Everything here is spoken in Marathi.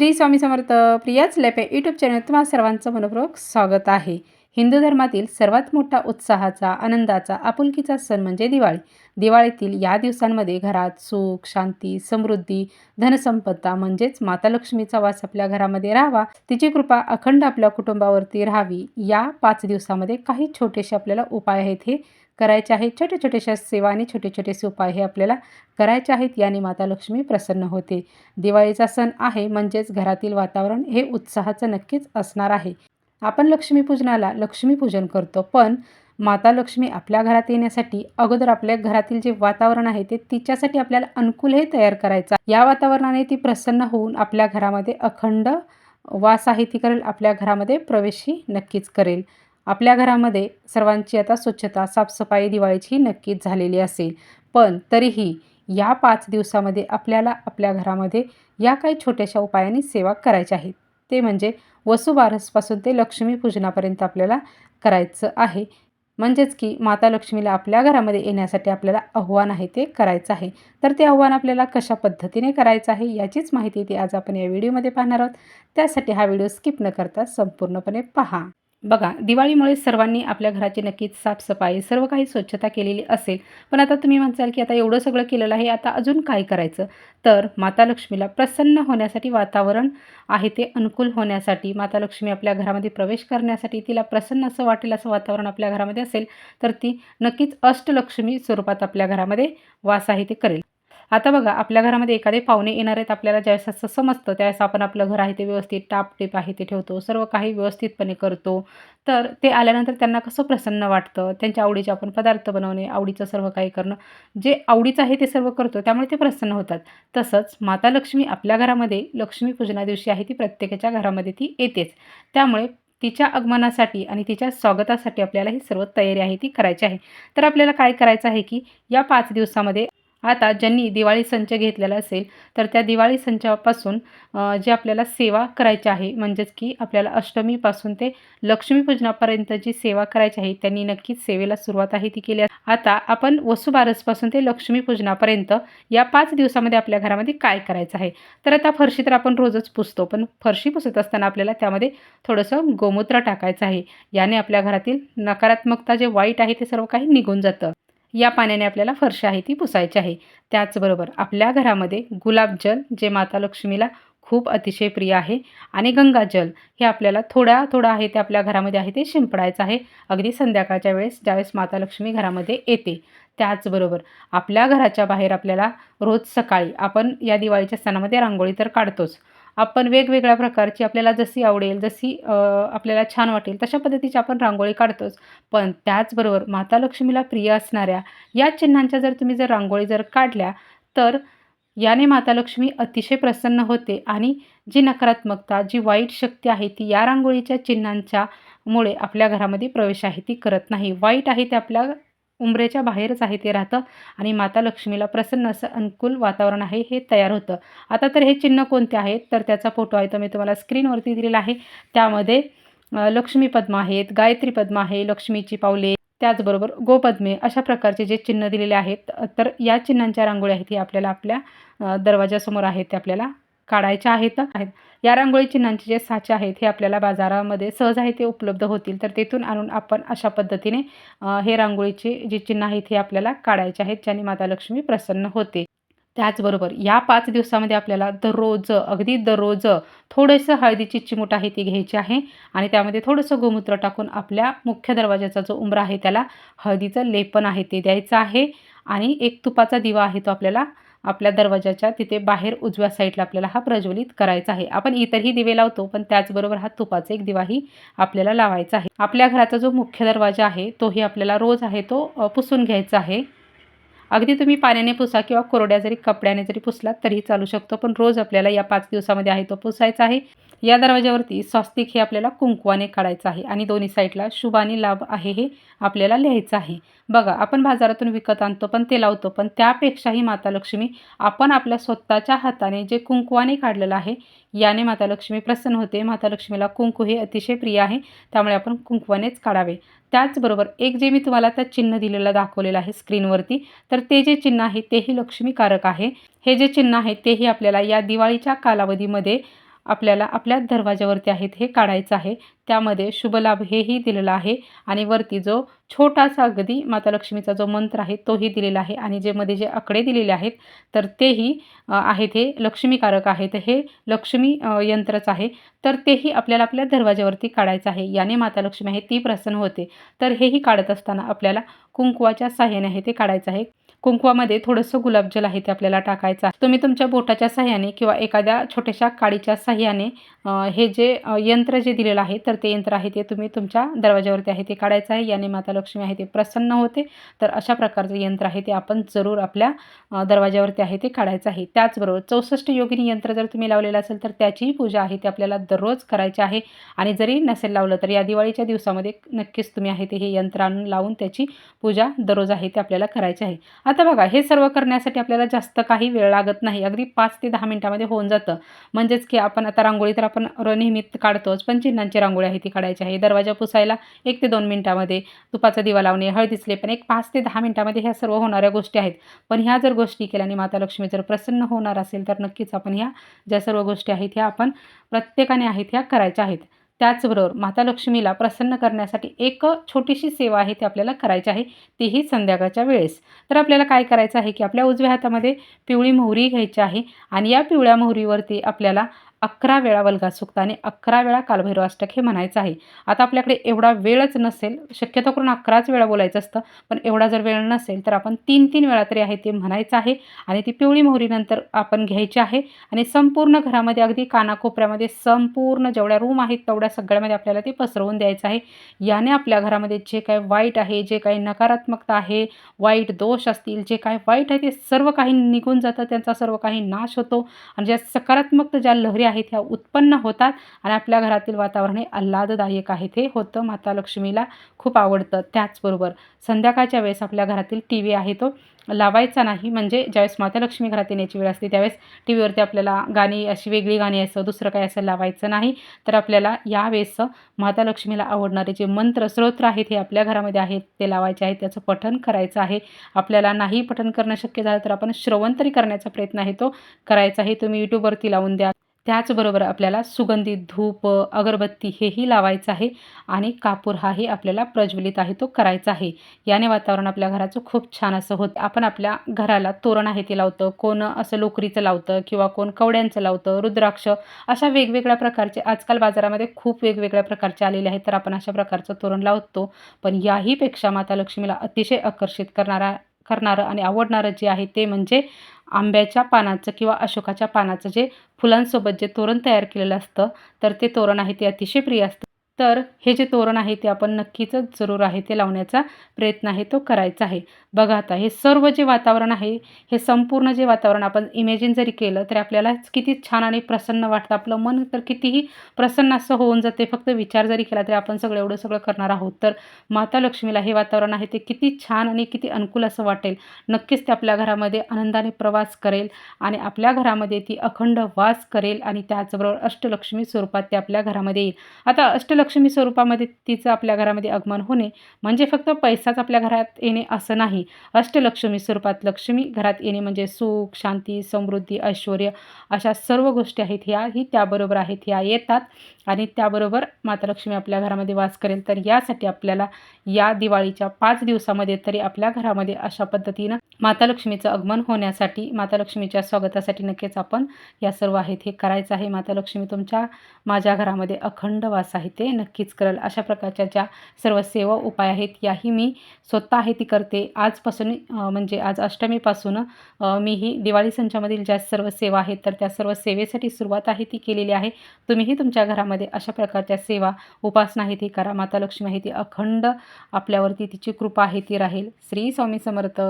श्री स्वामी समर्थ प्रियाच लेपे यूट्यूब चॅनल तुम्हा सर्वांचं मनपूर्वक स्वागत आहे. हिंदू धर्मातील सर्वात मोठा उत्साहाचा आनंदाचा आपुलकीचा सण म्हणजे दिवाळी. दिवाळीतील या दिवसांमध्ये घरात सुख शांती समृद्धी धनसंपदा म्हणजेच माता लक्ष्मीचा वास आपल्या घरामध्ये राहावा तिची कृपा अखंड आपल्या कुटुंबावरती राहावी या पाच दिवसामध्ये काही छोटेसे आपल्याला उपाय आहेत हे करायचे आहेत छोट्या छोट्याशा सेवा आणि छोटे छोटेसे उपाय हे आपल्याला करायचे आहेत याने माता लक्ष्मी प्रसन्न होते. दिवाळीचा सण आहे म्हणजेच घरातील वातावरण हे उत्साहाचं नक्कीच असणार आहे. आपण लक्ष्मीपूजनाला लक्ष्मीपूजन करतो पण माता लक्ष्मी आपल्या घरात येण्यासाठी अगोदर आपल्या घरातील जे वातावरण आहे ते तिच्यासाठी आपल्याला अनुकूल हे तयार करायचं. या वातावरणाने ती प्रसन्न होऊन आपल्या घरामध्ये अखंड वास आहे ती करेल आपल्या घरामध्ये प्रवेशही नक्कीच करेल. आपल्या घरामध्ये सर्वांची आता स्वच्छता साफसफाई दिवाळीची नक्कीच झालेली असेल. पण तरीही या पाच दिवसामध्ये आपल्याला आपल्या घरामध्ये या काही छोट्याशा उपायांनी सेवा करायच्या आहेत. ते म्हणजे वसुबारसपासून ते लक्ष्मीपूजनापर्यंत आपल्याला करायचं आहे. म्हणजेच की माता लक्ष्मीला आपल्या घरामध्ये येण्यासाठी आपल्याला आव्हान आहे ते करायचं आहे. तर ते आव्हान आपल्याला कशा पद्धतीने करायचं आहे याचीच माहिती ती आज आपण या व्हिडिओमध्ये पाहणार आहोत. त्यासाठी हा व्हिडिओ स्किप न करता संपूर्णपणे पहा. बघा दिवाळीमुळे सर्वांनी आपल्या घराची नक्कीच साफसफाई सर्व काही स्वच्छता केलेली असेल पण आता तुम्ही म्हणसाल की आता एवढं सगळं केलेलं आहे आता अजून काय करायचं? तर माता लक्ष्मीला प्रसन्न होण्यासाठी वातावरण आहे ते अनुकूल होण्यासाठी माता लक्ष्मी आपल्या घरामध्ये प्रवेश करण्यासाठी तिला प्रसन्न असं वाटेल असं वातावरण आपल्या घरामध्ये असेल तर ती नक्कीच अष्टलक्ष्मी स्वरूपात आपल्या घरामध्ये वास आहे ते करेल. आता बघा आपल्या घरामध्ये एखादे पाहुणे येणार आहेत आपल्याला ज्यावेळेस असं समजतं त्यावेळेस आपण आपलं घर आहे ते व्यवस्थित टापटीप आहे ते ठेवतो सर्व काही व्यवस्थितपणे करतो. तर ते आल्यानंतर त्यांना कसं प्रसन्न वाटतं? त्यांच्या आवडीचे आपण पदार्थ बनवणे आवडीचं सर्व काही करणं जे आवडीचं आहे ते सर्व करतो त्यामुळे ते प्रसन्न होतात. तसंच माता लक्ष्मी आपल्या घरामध्ये लक्ष्मीपूजना दिवशी आहे ती प्रत्येकाच्या घरामध्ये ती येतेच. त्यामुळे तिच्या आगमनासाठी आणि तिच्या स्वागतासाठी आपल्याला ही सर्व तयारी आहे ती करायची आहे. तर आपल्याला काय करायचं आहे की या पाच दिवसामध्ये आता ज्यांनी दिवाळी संच घेतलेला असेल तर त्या दिवाळी संचापासून जे आपल्याला सेवा करायची आहे म्हणजेच की आपल्याला अष्टमीपासून ते लक्ष्मीपूजनापर्यंत जी सेवा करायची आहे त्यांनी नक्कीच सेवेला सुरुवात आहे ती केली. आता आपण वसुबारसपासून ते लक्ष्मीपूजनापर्यंत या पाच दिवसामध्ये आपल्या घरामध्ये काय करायचं आहे? तर आता फरशी तर आपण रोजच पुसतो पण फरशी पुसत असताना आपल्याला त्यामध्ये थोडंसं गोमूत्र टाकायचं आहे. याने आपल्या घरातील नकारात्मकता जे वाईट आहे ते सर्व काही निघून जातं. या पाण्याने आपल्याला फरशा आहे ती पुसायची आहे. त्याचबरोबर आपल्या घरामध्ये गुलाबजल जे माता लक्ष्मीला खूप अतिशय प्रिय आहे आणि गंगाजल हे आपल्याला थोडा थोडा आहे ते आपल्या घरामध्ये आहे ते शिंपडायचं आहे. अगदी संध्याकाळच्या वेळेस ज्यावेळेस माता लक्ष्मी घरामध्ये येते त्याचबरोबर आपल्या घराच्या बाहेर आपल्याला रोज सकाळी आपण या दिवाळीच्या सणामध्ये रांगोळी तर काढतोच. आपण वेगवेगळ्या प्रकारची आपल्याला जशी आवडेल जशी आपल्याला छान वाटेल तशा पद्धतीची आपण रांगोळी काढतोच. पण त्याचबरोबर माता लक्ष्मीला प्रिय असणाऱ्या या चिन्हांच्या जर तुम्ही जर रांगोळी जर काढल्या तर याने माता लक्ष्मी अतिशय प्रसन्न होते आणि जी नकारात्मकता जी वाईट शक्ती आहे ती या रांगोळीच्या चिन्हांच्या मुळे आपल्या घरामध्ये प्रवेश आहे ती करत नाही. वाईट आहे ते आपल्या उंबरेच्या बाहेरच आहे ते राहतं. आणि माता लक्ष्मीला प्रसन्न असं अनुकूल वातावरण आहे हे तयार होतं. आता तर हे चिन्ह कोणते आहेत? तर त्याचा फोटो आहे तो मी तुम्हाला स्क्रीनवरती दिलेला आहे. त्यामध्ये लक्ष्मी पद्म आहेत गायत्री पद्म आहे लक्ष्मीची पावले त्याचबरोबर गोपद्मे अशा प्रकारचे जे चिन्ह दिलेले आहेत. तर या चिन्हांच्या रांगोळ्या आहेत हे आपल्याला आपल्या दरवाजासमोर आहेत ते आपल्याला काढायच्या आहेत आहेत. या रांगोळी चिन्हांचे जे साचे आहेत हे आपल्याला बाजारामध्ये सहज आहे ते उपलब्ध होतील. तर तेथून आणून आपण अशा पद्धतीने हे रांगोळीचे जे चिन्ह आहेत हे आपल्याला काढायचे आहेत ज्याने माता लक्ष्मी प्रसन्न होते. त्याचबरोबर या पाच दिवसामध्ये आपल्याला दररोज अगदी दररोज थोडंसं हळदीची चिमूट आहे ती घ्यायची आहे. आणि त्यामध्ये थोडंसं गोमूत्र टाकून आपल्या मुख्य दरवाजाचा जो उंबरा आहे त्याला हळदीचं लेपन आहे ते द्यायचं आहे. आणि एक तुपाचा दिवा आहे तो आपल्याला आपल्या दरवाजाच्या तिथे बाहेर उजव्या साईडला आपल्याला हा प्रज्वलित करायचा आहे. आपण इतरही दिवे लावतो पण त्याचबरोबर हा तुपाचा एक दिवाही आपल्याला लावायचा आहे. आपल्या घराचा जो मुख्य दरवाजा आहे तोही आपल्याला रोज आहे तो पुसून घ्यायचा आहे. अगदी तुम्ही पाण्याने पुसा किंवा कोरड्या जरी कपड्याने जरी पुसलात तरीही चालू शकतो पण रोज आपल्याला या पाच दिवसामध्ये आहे तो पुसायचा आहे. या दरवाज्यावरती स्वस्तिक हे आपल्याला कुंकवाने काढायचं आहे आणि दोन्ही साईडला शुभ आणि लाभ आहे हे आपल्याला लिहायचं आहे. बघा आपण बाजारातून विकत आणतो पण ते लावतो पण त्यापेक्षाही माता लक्ष्मी आपण आपल्या स्वतःच्या हाताने जे कुंकवाने काढलेलं आहे याने माता लक्ष्मी प्रसन्न होते. माता लक्ष्मीला कुंकू हे अतिशय प्रिय आहे त्यामुळे आपण कुंकवानेच काढावे. त्याचबरोबर एक जे मी तुम्हाला त्या चिन्ह दिलेलं दाखवलेलं आहे स्क्रीनवरती तर ते जे चिन्ह आहे तेही लक्ष्मीकारक आहे. हे जे चिन्ह आहे तेही आपल्याला या दिवाळीच्या कालावधीमध्ये आपल्याला आपल्या दरवाजावरती आहेत हे काढायचं आहे. त्यामध्ये शुभलाभ हेही दिलेलं आहे आणि वरती जो छोटासा अगदी माता लक्ष्मीचा जो मंत्र आहे तोही दिलेला आहे आणि जे मध्ये जे आकडे दिलेले आहेत तर तेही आहेत हे लक्ष्मीकारक आहेत हे लक्ष्मी यंत्रच आहे. तर तेही आपल्याला आपल्या दरवाजावरती काढायचं आहे. याने माता लक्ष्मी आहे ती प्रसन्न होते. तर हेही काढत असताना आपल्याला कुंकुवाच्या साह्याने आहे ते काढायचं आहे. कुंकवामध्ये थोडंसं गुलाबजल आहे ते आपल्याला टाकायचं आहे. तुम्ही तुमच्या बोटाच्या साह्याने किंवा एखाद्या छोट्याशा काडीच्या साह्याने हे जे यंत्र जे दिलेलं आहे तर ते यंत्र आहे ते तुम्ही तुमच्या दरवाजावरती आहे ते काढायचं आहे. याने माता लक्ष्मी आहे ते प्रसन्न होते. तर अशा प्रकारचं यंत्र आहे ते आपण जरूर आपल्या दरवाज्यावरती दरवाजावरती आहे ते काढायचं आहे. त्याचबरोबर चौसष्ट योगिनी यंत्र जर तुम्ही लावलेलं असेल तर त्याचीही पूजा आहे ती आपल्याला दररोज करायची आहे. आणि जरी नसेल लावलं तर या दिवाळीच्या दिवसामध्ये नक्कीच तुम्ही आहे ते हे यंत्र आणून लावून त्याची पूजा दररोज आहे ते आपल्याला करायची आहे. आता बघा हे सर्व करण्यासाठी आपल्याला जास्त काही वेळ लागत नाही. अगदी पाच ते दहा मिनटामध्ये होऊन जातं. म्हणजेच की आपण आता रांगोळी तर आपण र काढतोच पण चिन्हांची रांगोळी आहे ती काढायची आहे. दरवाजा पुसायला एक ते दोन मिनटामध्ये तुपाचा दिवा लावणे हळदीसले पण एक पाच ते दहा मिनटामध्ये ह्या सर्व होणाऱ्या गोष्टी आहेत. पण ह्या जर गोष्टी केल्याने माता लक्ष्मी जर प्रसन्न होणार असेल तर नक्कीच आपण ह्या ज्या सर्व गोष्टी आहेत ह्या आपण प्रत्येकाने आहेत ह्या करायच्या आहेत. त्याचबरोबर माता लक्ष्मीला प्रसन्न करण्यासाठी एक छोटीशी सेवा आहे ती आपल्याला करायची आहे तीही संध्याकाळच्या वेळेस. तर आपल्याला काय करायचं आहे की आपल्या उजव्या हातामध्ये पिवळी मोहरी घ्यायची आहे आणि या पिवळ्या मोहरीवरती आपल्याला अकरा वेळा वल्गासुक्त आणि अकरा वेळा कालभैरव अष्टक हे म्हणायचं आहे. आता आपल्याकडे एवढा वेळच नसेल शक्यतो करून अकराच वेळा बोलायचं असतं पण एवढा जर वेळ नसेल तर आपण तीन तीन वेळा तरी आहे ते म्हणायचं आहे आणि ती पिवळी मोहरीनंतर आपण घ्यायची आहे आणि संपूर्ण घरामध्ये अगदी कानाकोपऱ्यामध्ये संपूर्ण जेवढ्या रूम आहेत तेवढ्या सगळ्यामध्ये आपल्याला ते पसरवून द्यायचं आहे. याने आपल्या घरामध्ये जे काय वाईट आहे जे काही नकारात्मकता आहे वाईट दोष असतील जे काय वाईट आहे ते सर्व काही निघून जातं त्यांचा सर्व काही नाश होतो आणि ज्या सकारात्मक ज्या लहरी आहेत ह्या उत्पन्न होतात आणि आपल्या घरातील वातावरण हे आल्हाददायक आहे ते होतं माता लक्ष्मीला खूप आवडतं. त्याचबरोबर संध्याकाळच्या वेळेस आपल्या घरातील टी व्ही आहे तो. लावायचा नाही म्हणजे ज्यावेळेस माता लक्ष्मी घरात येण्याची वेळ असते त्यावेळेस टी व्हीवरती आपल्याला गाणी अशी वेगळी गाणी असं दुसरं काही असं लावायचं नाही. तर आपल्याला यावेळेस माता लक्ष्मीला आवडणारे जे मंत्र स्रोत्र आहेत हे आपल्या घरामध्ये आहेत ते लावायचे आहेत त्याचं पठन करायचं आहे. आपल्याला नाही पठन करणं शक्य झालं तर आपण श्रवण तरी करण्याचा प्रयत्न आहे तो. करायचा आहे तुम्ही यूट्यूबवरती लावून द्या. त्याचबरोबर आपल्याला सुगंधित धूप अगरबत्ती हेही लावायचं आहे आणि कापूर हाही आपल्याला प्रज्वलित आहे तो करायचा आहे. याने वातावरण आपल्या घराचं खूप छान असं होतं. आपण आपल्या घराला तोरण आहे ते लावतं कोण असं लोकरीचं लावतं किंवा कोण कवड्यांचं लावतं रुद्राक्ष अशा वेगवेगळ्या प्रकारचे आजकाल बाजारामध्ये खूप वेगवेगळ्या प्रकारचे आलेले आहेत तर आपण अशा प्रकारचं तोरण लावतो. पण याहीपेक्षा माता लक्ष्मीला अतिशय आकर्षित करणारा करणारं आणि आवडणारं जे आहे ते म्हणजे आंब्याच्या पानाचं किंवा अशोकाच्या पानाचं जे फुलांसोबत जे तोरण तयार केलेलं असतं तर ते तोरण आहे ते अतिशय प्रिय असतं. तर हे जे तोरण आहे ते आपण नक्कीच जरूर आहे ते लावण्याचा प्रयत्न आहे तो करायचा आहे. बघा आता हे सर्व जे वातावरण आहे हे संपूर्ण जे वातावरण आपण इमेजिन जरी केलं तरी आपल्याला किती छान आणि प्रसन्न वाटतं. आपलं मन तर कितीही प्रसन्न असं होऊन जाते फक्त विचार जरी केला तरी आपण सगळं एवढं सगळं करणार आहोत. तर माता लक्ष्मीला हे वातावरण आहे ते किती छान आणि किती अनुकूल असं वाटेल. नक्कीच ते आपल्या घरामध्ये आनंदाने प्रवास करेल आणि आपल्या घरामध्ये ती अखंड वास करेल आणि त्याचबरोबर अष्टलक्ष्मी स्वरूपात ते आपल्या घरामध्ये येईल. आता अष्टलक्ष्मी लक्ष्मी स्वरूपामध्ये तिचं आपल्या घरामध्ये आगमन होणे म्हणजे फक्त पैसाच आपल्या घरात येणे असं नाही. अष्टलक्ष्मी स्वरूपात लक्ष्मी घरात येणे म्हणजे सुख शांती समृद्धी ऐश्वर अशा सर्व गोष्टी आहेत ह्या. ही त्याबरोबर आहेत ह्या येतात. आणि त्याबरोबर माता लक्ष्मी आपल्या घरामध्ये वास करेल तर यासाठी आपल्याला या दिवाळीच्या पाच दिवसामध्ये तरी आपल्या घरामध्ये अशा पद्धतीनं माता लक्ष्मीचं आगमन होण्यासाठी माता लक्ष्मीच्या स्वागतासाठी नक्कीच आपण या सर्व आहेत हे करायचं आहे. माता लक्ष्मी तुमच्या माझ्या घरामध्ये अखंड वास आहे ते नक्कीच करेल. अशा प्रकारच्या ज्या सर्व सेवा उपाय आहेत याही मी स्वतः आहे ती करते. आजपासून म्हणजे आज अष्टमीपासून मी ही दिवाळी संचामधील ज्या सर्व सेवा आहेत तर त्या सर्व सेवेसाठी सुरुवात आहे ती केलेली आहे. तुम्हीही तुमच्या घरामध्ये अशा प्रकारच्या सेवा उपासना आहे ती करा. माता लक्ष्मी आहे ती अखंड आपल्यावरती तिची कृपा आहे ती राहील. श्री स्वामी समर्थ.